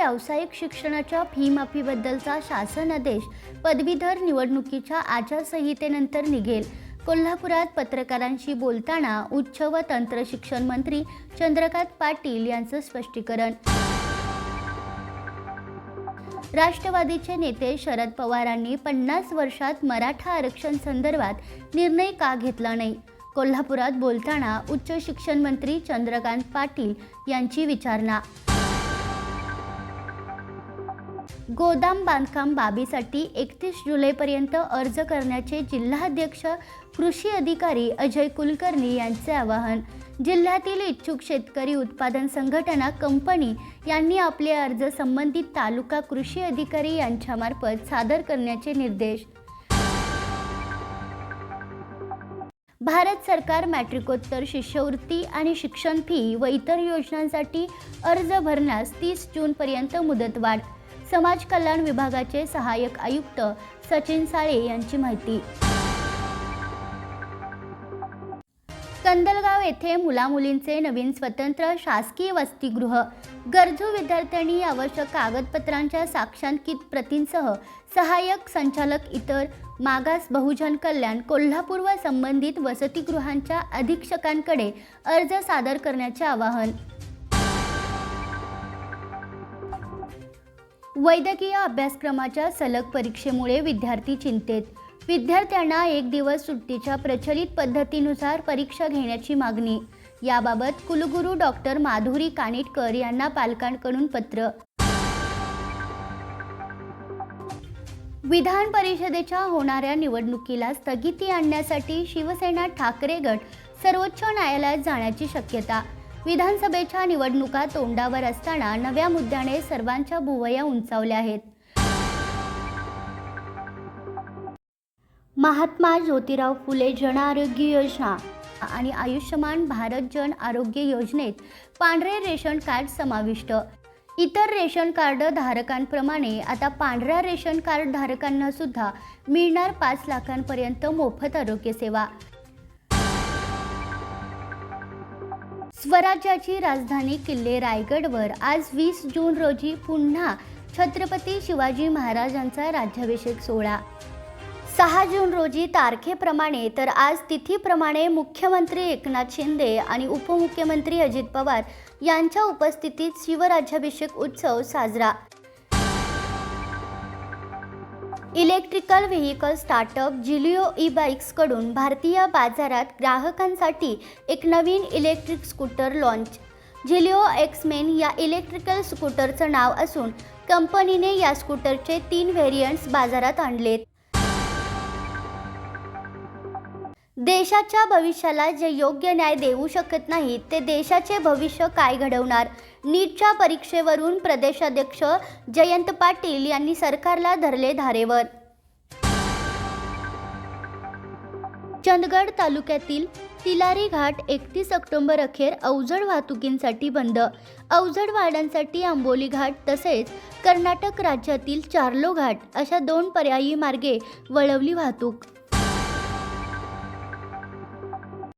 व्यावसायिक शिक्षणाच्या फी माफीबद्दलचा शासन आदेश पदवीधर निवडणुकीच्या आचारसंहितेनंतर निघेल. कोल्हापुरात पत्रकारांशी बोलताना उच्च व तंत्र शिक्षण मंत्री चंद्रकांत पाटील यांचं स्पष्टीकरण. राष्ट्रवादीचे नेते शरद पवारांनी पन्नास वर्षात मराठा आरक्षण संदर्भात निर्णय का घेतला नाही? कोल्हापुरात बोलताना उच्च शिक्षण मंत्री चंद्रकांत पाटील यांची विचारणा गोदाम बांधकाम बाबीसाठी एकतीस जुलैपर्यंत अर्ज करण्याचे जिल्हाध्यक्ष कृषी अधिकारी अजय कुलकर्णी यांचे आवाहन. जिल्ह्यातील इच्छुक शेतकरी उत्पादन संघटना कंपनी यांनी आपले अर्ज संबंधित तालुका कृषी अधिकारी यांच्यामार्फत सादर करण्याचे निर्देश. भारत सरकार मॅट्रिकोत्तर शिष्यवृत्ती आणि शिक्षण फी व इतर योजनांसाठी अर्ज भरण्यास तीस जूनपर्यंत मुदतवाढ. समाज कल्याण विभागाचे सहाय्यक आयुक्त सचिन साळे यांची माहिती. कंदलगाव येथे मुलामुलींचे नवीन स्वतंत्र शासकीय वसतिगृह गरजू विद्यार्थ्यांनी आवश्यक कागदपत्रांच्या साक्षांकित प्रतींसह सहाय्यक संचालक इतर मागास बहुजन कल्याण कोल्हापूर व संबंधित वसतिगृहांच्या अधीक्षकांकडे अर्ज सादर करण्याचे आवाहन. वैद्यकीय अभ्यासक्रमाच्या सलग परीक्षेमुळे विद्यार्थी चिंतेत. विद्यार्थ्यांना एक दिवस सुट्टीच्या प्रचलित पद्धतीनुसार परीक्षा घेण्याची मागणी. याबाबत कुलगुरू डॉक्टर माधुरी कानिटकर यांना पालकांकडून पत्र. विधान परिषदेच्या होणाऱ्या निवडणुकीला स्थगिती आणण्यासाठी शिवसेना ठाकरे गट सर्वोच्च न्यायालयात जाण्याची शक्यता. विधानसभेच्या निवडणुका तोंडावर असताना नव्या मुद्द्याने सर्वांच्या भुवया उंचावल्या आहेत. महात्मा ज्योतिराव फुले जन आरोग्य योजना आणि आयुष्यमान भारत जन आरोग्य योजनेत पांढरे रेशन कार्ड समाविष्ट. इतर रेशन कार्ड धारकांप्रमाणे आता पांढऱ्या रेशन कार्ड धारकांना सुद्धा मिळणार पाच लाखांपर्यंत मोफत आरोग्य सेवा स्वराज्याची राजधानी किल्ले रायगडवर आज वीस जून रोजी पुन्हा छत्रपती शिवाजी महाराजांचा राज्याभिषेक सोहळा. सहा जून रोजी तारखेप्रमाणे तर आज तिथीप्रमाणे मुख्यमंत्री एकनाथ शिंदे आणि उपमुख्यमंत्री अजित पवार यांच्या उपस्थितीत शिवराज्याभिषेक उत्सव साजरा. Electrical vehicle startup Zelio E बाईक्सकडून भारतीय बाजारात ग्राहकांसाठी एक नवीन electric scooter launch Zelio X Men या इलेक्ट्रिकल स्कूटरचं नाव असून कंपनीने या स्कूटरचे तीन व्हेरियंट्स बाजारात आणलेत. देशाच्या भविष्याला जे योग्य न्याय देऊ शकत नाहीत ते देशाचे भविष्य काय घडवणार? नीटच्या परीक्षेवरून प्रदेशाध्यक्ष जयंत पाटील यांनी सरकारला धरले धारेवर. चंदगड तालुक्यातील तिलारी घाट एकतीस ऑक्टोंबर अखेर अवजड वाहतुकींसाठी बंद. अवजड वाहनांसाठी आंबोली घाट तसेच कर्नाटक राज्यातील चार्लो घाट अशा दोन पर्यायी मार्गे वळवली वाहतूक.